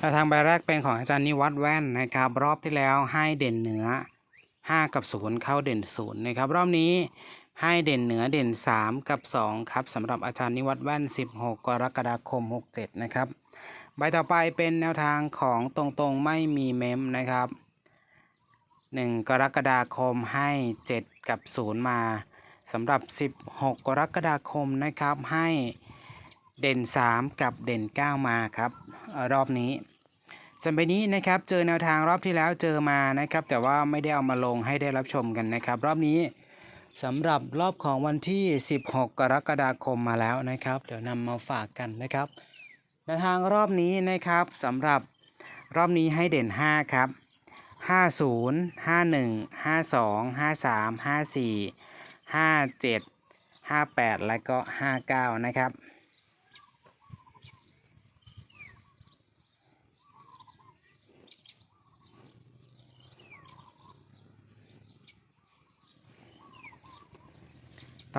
แนวทางใบแรกเป็นของอาจารย์นิวัฒน์แว่นนะครับรอบที่แล้วให้เด่นเหนือ 5 กับ 0 เข้าเด่น0นะครับรอบนี้ให้เด่นเหนือเด่น 3 กับ 2 ครับสำหรับอาจารย์นิวัฒน์แว่น 16 กรกฎาคม 67 นะครับ ใบต่อไปเป็นแนวทางของตรงๆไม่มีเมมนะครับ 1 กรกฎาคมให้ 7 กับ 0 มาสำหรับ 16 กรกฎาคมนะครับให้เด่น 3 กับเด่น 9 มาครับ รอบนี้ส่วนใบนี้นะครับเจอแนวทางรอบที่แล้วเจอมานะครับ แต่ว่าไม่ได้เอามาลงให้ได้รับชมกันนะครับ รอบนี้สำหรับรอบของวันที่ 16 กรกฎาคมมาแล้วนะครับ เดี๋ยวนำมาฝากกันนะครับแนวทางรอบนี้นะครับสำหรับรอบนี้ให้เด่น 5 ครับ 50 51 52 53 54 57 58 และก็ 59 นะครับ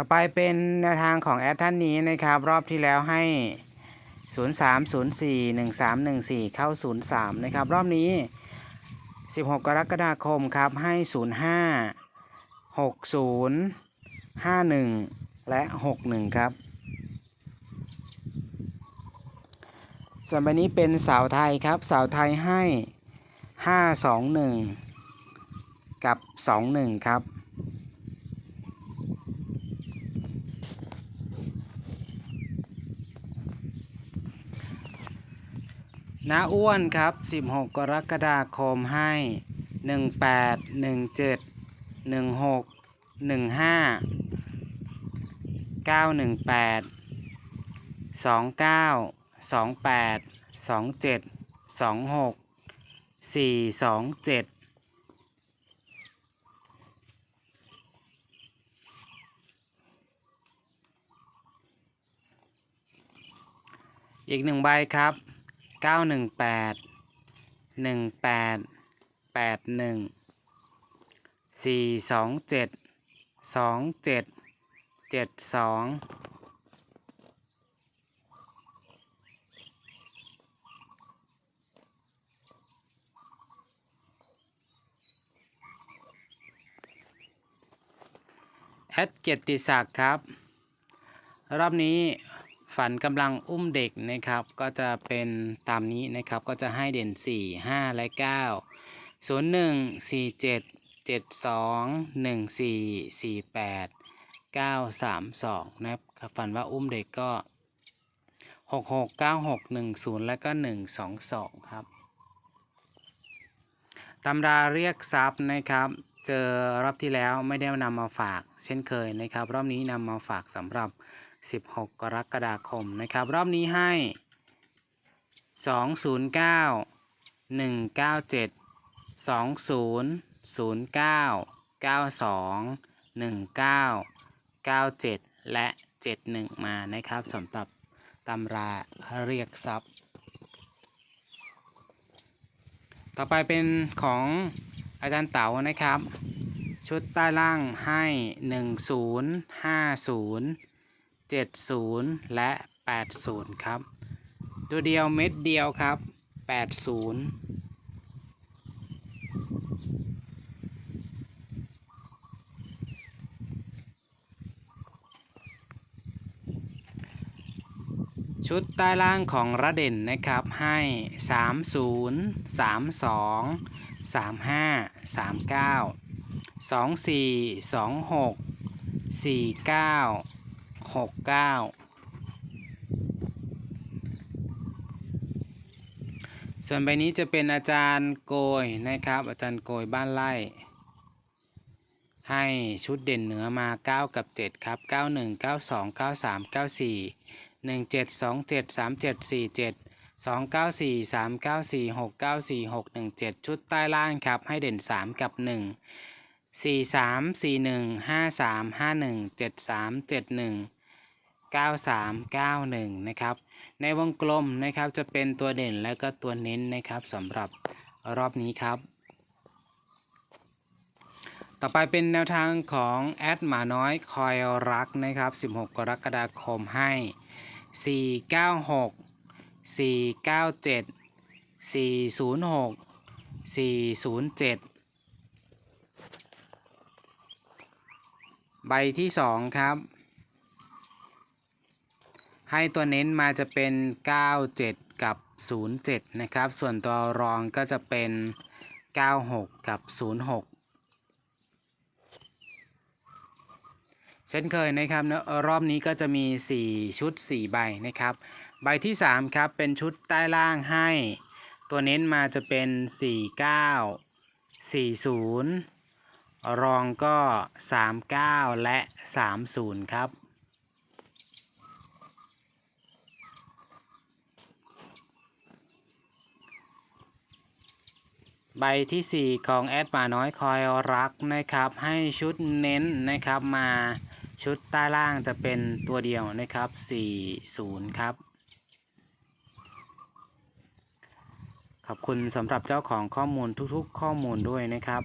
ต่อไปเป็นแนวทางของแอดท่านนี้นะครับ รอบที่แล้วให้ 03 04 13 14 เข้า 03 นะครับ รอบนี้ 16 กรกฎาคมครับ ให้ 05 60 51 และ 61 ครับ ส่วนใบนี้เป็นสาวไทยครับ สาวไทยให้ 521 กับ 21 ครับ น้าอ้วนครับ 16 กรกฎาคมให้ 18 17 16 15 918 29 28 27 26 427อีกหนึ่งใบครับ เก้าหนึ่งแปดหนึ่งแปดแปดหนึ่งสี่สองเจ็ดสองเจ็ดเจ็ดสองแอดเกียรติศักดิ์ครับ รอบนี้ ฝันกำลังอุ้มเด็กนะครับ ก็จะเป็นตามนี้นะครับ ก็จะให้เด่น 4 5 และ 9 0 1 4 7 7 2 1 4 4 8 9 3 2 นะครับฝันว่าอุ้มเด็กก็ 6 6 9 6 1 0 และก็ 1 2 2 ครับตำราเรียกทรัพย์นะครับ เจอรอบที่แล้วไม่ได้นำมาฝาก เช่นเคยนะครับ รอบนี้นำมาฝากสำหรับ 16 กรกฎาคมนะครับ รอบนี้ให้ 209 197 20 09 92 19 97 และ 71 มานะครับสำหรับตำราเรียกทรัพย์ ต่อไปเป็นของอาจารย์เต๋านะครับ ชุดใต้ล่างให้ 10 50 70 และ 80 ครับ ตัวเดียวเม็ดเดียวครับ 80ชุดใต้ล่างของระเด่นนะครับให้ 30 32 35 39 24 26 49 หกเก้าส่วนใบนี้จะเป็นอาจารย์โกยนะครับ อาจารย์โกยบ้านไร่ให้ชุดเด่นเหนือมา 9 กับ 7 ครับ 91 92 93 94 17 27 37 47 294 394 694 617 ชุดใต้ล่างครับ ให้เด่น 3 กับ 1 43 41 53 51 73 71 93 91 นะครับ ในวงกลมนะครับจะเป็นตัวเด่นและก็ตัวเน้นนะครับสำหรับรอบนี้ครับ ต่อไปเป็นแนวทางของแอดหมาน้อยคอยรักนะครับ 16 กรกฎาคมให้ 496 497 406 407 ใบที่ 2 ครับ ให้ตัวเน้นมาจะเป็น 97 กับ 07 นะครับ ส่วนตัวรองก็จะเป็น 96 กับ 06 เช่นเคยนะครับรอบนี้ก็จะมี 4 ชุด 4 ใบนะครับ ใบที่ 3 ครับ เป็นชุดใต้ล่างให้ ตัวเน้นมาจะเป็น 49 40 รองก็ 39 และ 30 ครับ ใบทีสี่ 4 ของแอดป่าน้อยคอยรักนะครับ ให้ชุดเน้นนะครับมาชุดใต้ล่างจะเป็นตัวเดียวนะครับ 40 ครับ ขอบคุณสำหรับเจ้าของข้อมูลทุกๆ ข้อมูลด้วยนะครับ